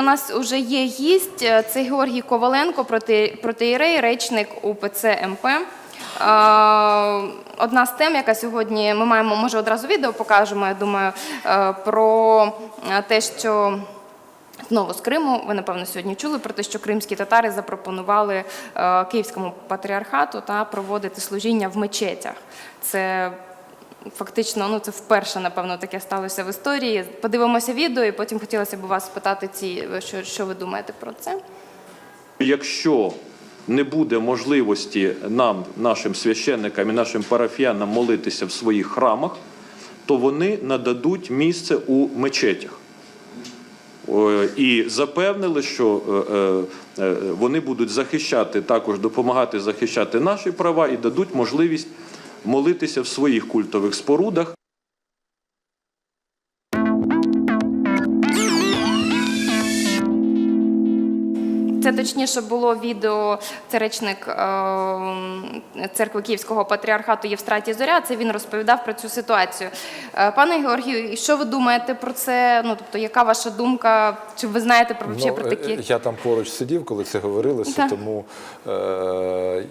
у нас вже є гість. е, Це Георгій Коваленко, проти, протиєрей, речник УПЦ МП. Е, Одна з тем, яка сьогодні ми маємо, може одразу відео покажемо, я думаю, е, про те, що Знову з Криму, ви напевно сьогодні чули про те, що кримські татари запропонували Київському патріархату та проводити служіння в мечетях. Це фактично, ну це вперше, напевно, таке сталося в історії. Подивимося відео, і потім хотілося б вас спитати, ці, що, що ви думаєте про це. Якщо не буде можливості нам, нашим священникам і нашим парафіянам молитися в своїх храмах, то вони нададуть місце у мечетях. Е, І запевнили, що е, е, вони будуть захищати, також допомагати захищати наші права і дадуть можливість молитися в своїх культових спорудах. Це точніше було відео. Це речник е, церкви Київського патріархату Євстратій Зоря. Це він розповідав про цю ситуацію. Е, Пане Георгію, що ви думаєте про це? Ну тобто, яка ваша думка? Чи ви знаєте про, вообще про е, такі? Я там поруч сидів, коли це говорилося, Так. тому е,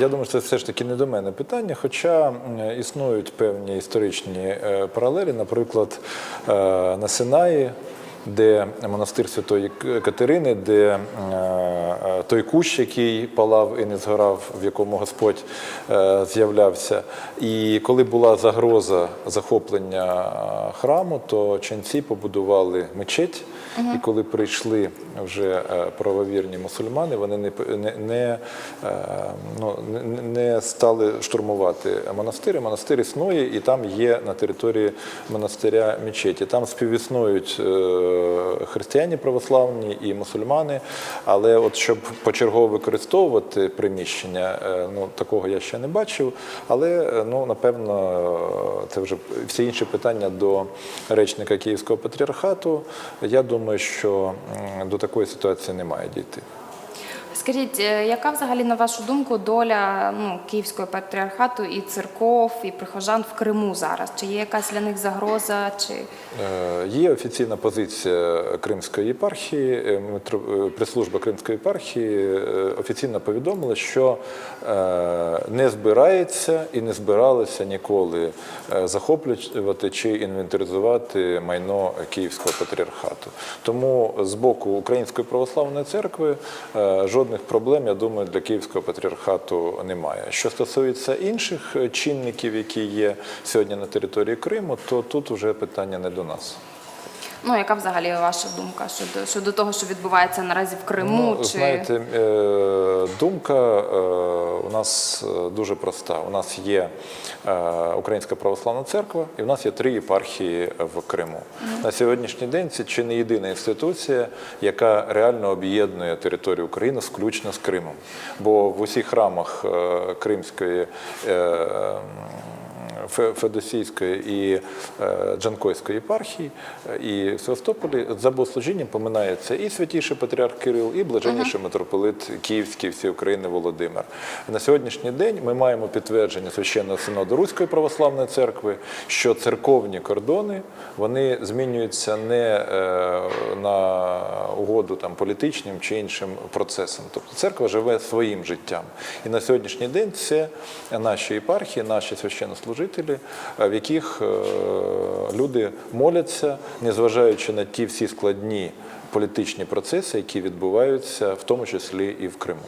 я думаю, що це все ж таки не до мене питання. Хоча існують певні історичні паралелі, наприклад, на Синаї. Де монастир Святої Катерини, де е, е, той кущ, який палав і не згорав, в якому Господь е, з'являвся. І коли була загроза захоплення храму, то ченці побудували мечеть. І коли прийшли вже правовірні мусульмани, вони не, не, не, ну, не- стали штурмувати монастир. Монастир існує, і там є на території монастиря мечеті. Там співіснують християни православні і мусульмани. Але от щоб почергово використовувати приміщення, е, ну такого я ще не бачив. Але е, ну напевно це вже всі інші питання до речника Київського патріархату. Я думаю, що до такої ситуації не має дійти. Скажіть, е, яка взагалі на вашу думку доля ну, Київського патріархату і церков, і прихожан в Криму зараз? Чи є якась для них загроза? Чи Е, Є офіційна позиція Кримської єпархії, е, прес-служба Кримської єпархії офіційно повідомила, що не збирається і не збиралися ніколи захоплювати чи інвентаризувати майно Київського патріархату. Тому з боку Української православної церкви е, жодних проблем, я думаю, для Київського патріархату немає. Що стосується інших е, чинників, які є сьогодні на території Криму, то тут вже питання не до нас. Ну яка взагалі ваша думка щодо щодо того, що відбувається наразі в Криму? Ну, чи знаєте, е, думка е, у нас е, дуже проста. У нас є Українська православна церква, і в нас є три єпархії в Криму. На сьогоднішній день це чи не єдина інституція, яка реально об'єднує територію України включно з Кримом. Бо в усіх храмах Кримської. Феодосійської і е, Джанкойської єпархії е, і в Севастополі за богослужінням поминається і святіший патріарх Кирил, і блаженніший митрополит Київський всієї України Володимир. На сьогоднішній день ми маємо підтвердження священного синоду Руської православної церкви, що церковні кордони вони змінюються не е, на угоду там політичним чи іншим процесам. Тобто церква живе своїм життям. І на сьогоднішній день це наші єпархії, наші священнослужителі, е, в яких е, люди моляться, незважаючи на ті всі складні політичні процеси, які відбуваються, в тому числі і в Криму.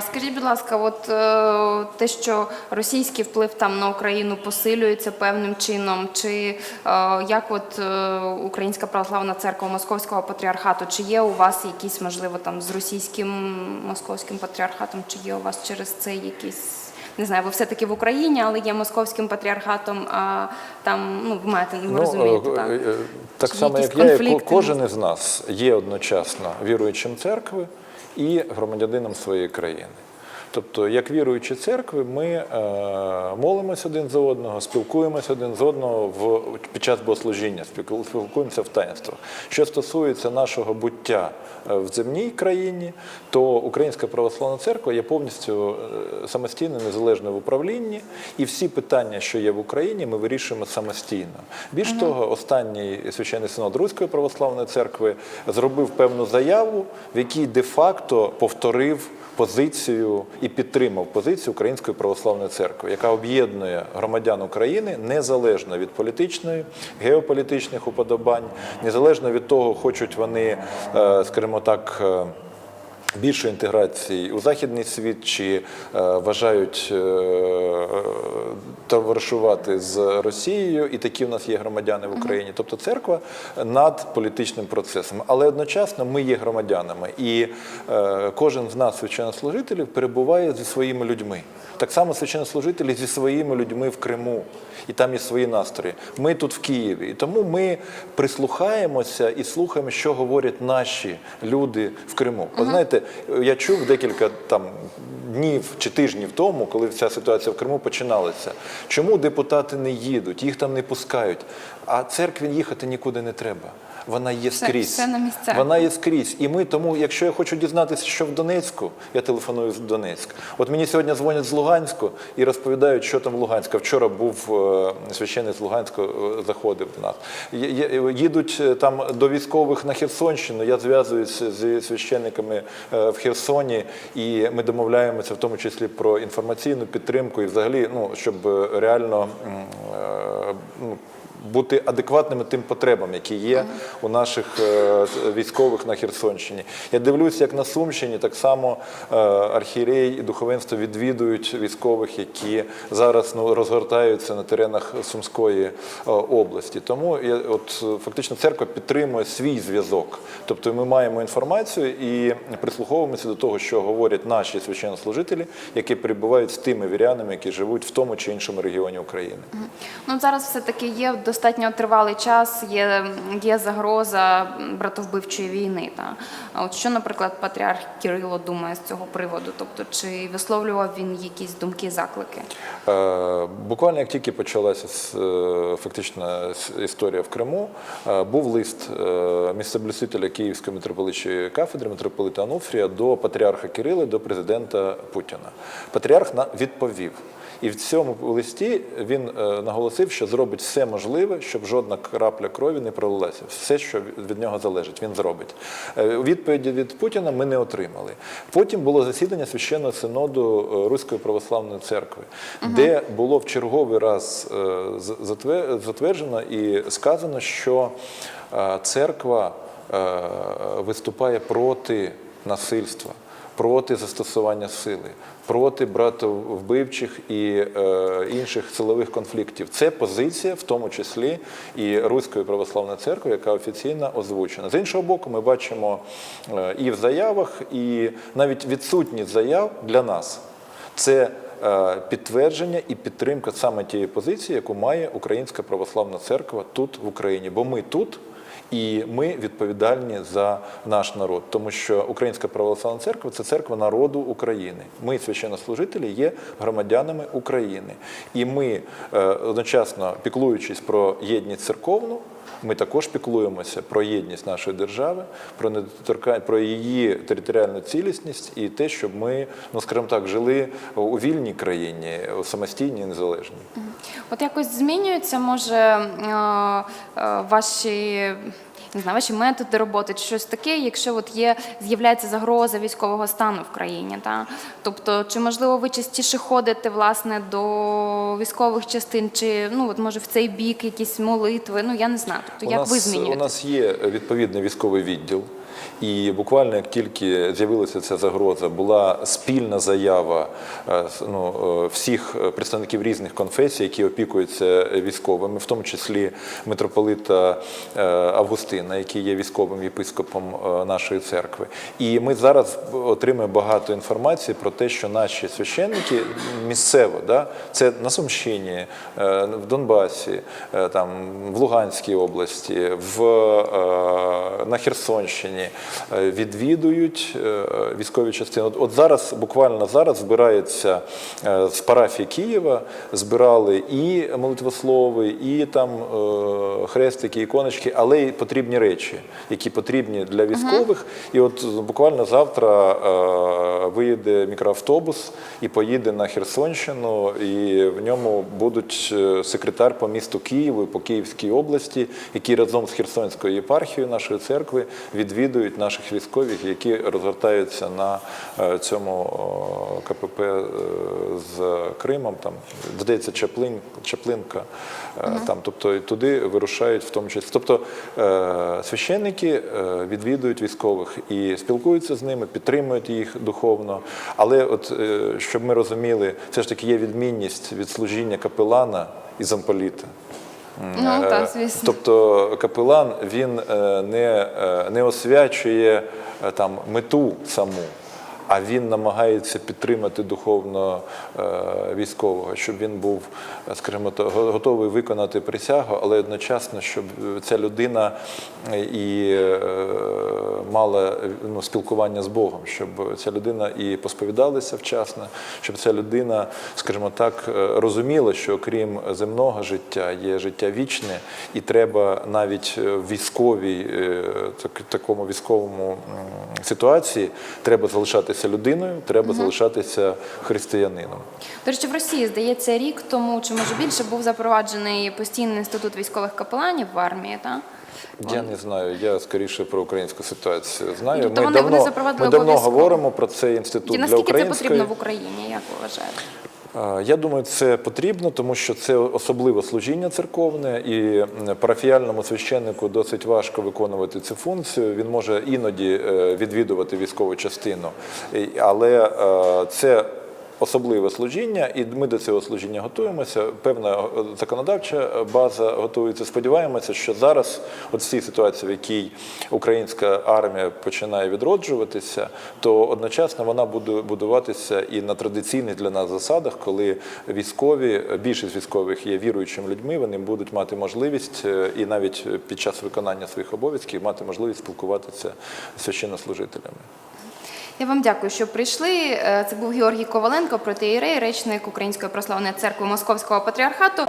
Скажіть, будь ласка, от е, те, що російський вплив там на Україну посилюється певним чином, чи як от Українська православна церква Московського патріархату, чи є у вас якісь, можливо, там з російським московським патріархатом, чи є у вас через це якісь. Не знаю, ви все-таки в Україні, але є московським патріархатом, а там, ну, ви маєте, ви розумієте, е, так? е, так само, як я, кожен із нас є одночасно віруючим церкви і громадянином своєї країни. Тобто, як віруючі церкви, ми е, молимося один за одного, спілкуємося один з одного в, під час богослужіння, спілку- спілкуємося в таїнствах. Що стосується нашого буття е, в земній країні, то Українська православна церква є повністю е, самостійно незалежною в управлінні, і всі питання, що є в Україні, ми вирішуємо самостійно. Більш того, останній священний синод Руської православної церкви зробив певну заяву, в якій де-факто повторив позицію і підтримав позицію Української православної церкви, яка об'єднує громадян України незалежно від політичної, геополітичних уподобань, незалежно від того, хочуть вони, е, скажімо так. Більшої інтеграції у західний світ чи е, вважають е, товаришувати з Росією, і такі в нас є громадяни в Україні. Тобто церква над політичним процесом, але одночасно ми є громадянами, і е, кожен з нас, священнослужителів, перебуває зі своїми людьми. Так само священнослужителі зі своїми людьми в Криму, і там є свої настрої. Ми тут в Києві, і тому ми прислухаємося і слухаємо, що говорять наші люди в Криму. Ви знаєте, я чув декілька там днів чи тижнів тому, коли ця ситуація в Криму починалася. Чому депутати не їдуть, їх там не пускають, а церкві їхати нікуди не треба. Вона є Все- скрізь. все на місцях. Вона є скрізь. І ми тому, якщо я хочу дізнатися, що в Донецьку, я телефоную з Донецьк. От мені сьогодні дзвонять з Луганську і розповідають, що там в Луганську. Вчора був е, священник з Луганську, е, заходив до нас. Є- Їдуть е, там до військових на Херсонщину. Я зв'язуюся з священниками е, в Херсоні, і ми домовляємося в тому числі про інформаційну підтримку і взагалі, ну щоб е, реально. е, ну, бути адекватними тим потребам, які є у наших е, військових на Херсонщині. Я дивлюся, як на Сумщині так само е, архієрей і духовенство відвідують військових, які зараз ну, розгортаються на теренах Сумської е, області. Тому я, от, фактично церква підтримує свій зв'язок. Тобто ми маємо інформацію і прислуховуємося до того, що говорять наші священнослужителі, які перебувають з тими вірянами, які живуть в тому чи іншому регіоні України. Ну зараз все-таки є достатньо тривалий час, є, є загроза братовбивчої війни. Та? От що, наприклад, патріарх Кирило думає з цього приводу? Тобто, чи висловлював він якісь думки, заклики? Е, Буквально як тільки почалася с- е, фактично історія в Криму, е, був лист е, місцеблюстителя Київської митрополитчої кафедри митрополита Ануфрія до патріарха Кирила, до президента Путіна. Патріарх на- відповів. І в цьому листі він е, наголосив, що зробить все можливе, щоб жодна крапля крові не пролилася. Все, що від нього залежить, він зробить. Е, Відповіді від Путіна ми не отримали. Потім було засідання священного синоду е, Руської православної церкви, де було в черговий раз затверджено і сказано, що церква виступає проти насильства проти застосування сили, проти братовбивчих і е, інших силових конфліктів. Це позиція, в тому числі і Руської православної церкви, яка офіційно озвучена. З іншого боку, ми бачимо е, і в заявах, і навіть відсутність заяв для нас. Це е, підтвердження і підтримка саме тієї позиції, яку має Українська православна церква тут в Україні. Бо ми тут. І ми відповідальні за наш народ, тому що Українська православна церква це церква народу України. Ми, священнослужителі, є громадянами України, і ми е, одночасно піклуючись про єдність церковну. Ми також піклуємося про єдність нашої держави, про недоторка... про її територіальну цілісність і те, щоб ми, ну скажімо так, жили у вільній країні, самостійній незалежній. От якось змінюються, може, е, е, ваші. Не знаю, ваші методи роботи чи щось таке, якщо от є з'являється загроза військового стану в країні, та тобто, чи можливо ви частіше ходите власне до військових частин, чи ну от може в цей бік якісь молитви? Ну я не знаю. Тобто, як нас, ви змінюєте? У нас є відповідний військовий відділ. І буквально як тільки з'явилася ця загроза, була спільна заява е, ну, е, всіх представників різних конфесій, які опікуються військовими, в тому числі митрополита е, Августина, який є військовим єпископом нашої церкви. І ми зараз отримуємо багато інформації про те, що наші священники місцево, да, це на Сумщині, в Донбасі, там, в Луганській області, в, на Херсонщині, е, відвідують е, військові частини. От, зараз, буквально зараз, збирається е, з парафії Києва, збирали і молитвослови, і там хрестики, іконочки, але й потрібні речі, які потрібні для військових. І от буквально завтра виїде мікроавтобус і поїде на Херсонщину, і в ньому будуть секретар по місту Києву по Київській області, які разом з Херсонською єпархією нашої церкви відвідують наших військових, які розгортаються на е, цьому КПП е, з Кримом. Там здається, Чаплин, Чаплинка. е, Там, тобто туди вирушають в тому числі. Тобто священники відвідують військових і спілкуються з ними, підтримують їх духовно. Але от щоб ми розуміли, все ж таки є відмінність від служіння капелана і замполіта. Ну, Е, так, звісно. Тобто капелан він е, не, е, не освячує там мету саму. А він намагається підтримати духовно е, військового, щоб він був, е, скажімо, то, готовий виконати присягу, але одночасно, щоб е, ця людина і мала ну, спілкування з Богом, щоб ця людина і посповідалася вчасно, щоб ця людина, скажімо так, розуміла, що окрім земного життя є життя вічне, і треба навіть в військовій так- такому військовому ситуації треба залишатися людиною, треба залишатися християнином. До речі, в Росії, здається, рік тому чи може більше був запроваджений постійний інститут військових капеланів в армії, так? Я не знаю, я скоріше про українську ситуацію знаю. Тобто ми вони- давно, ми давно говоримо про цей інститут І для наскільки це потрібно в Україні, як ви вважаєте? Я думаю, це потрібно, тому що це особливе служіння церковне, і парафіяльному священнику досить важко виконувати цю функцію. Він може іноді е, відвідувати військову частину, але е, це. Особливе служіння, і ми до цього служіння готуємося. Певна е, законодавча база готується. Сподіваємося, що зараз, от в цій ситуації, в якій українська армія починає відроджуватися, то одночасно вона буде будуватися і на традиційних для нас засадах, коли військові, більшість військових є віруючими людьми, вони будуть мати можливість е, і навіть під час виконання своїх обов'язків мати можливість спілкуватися з священнослужителями. Я вам дякую, що прийшли. Е, Це був Георгій Коваленко, протеєрей, речник Української православної церкви Московського патріархату.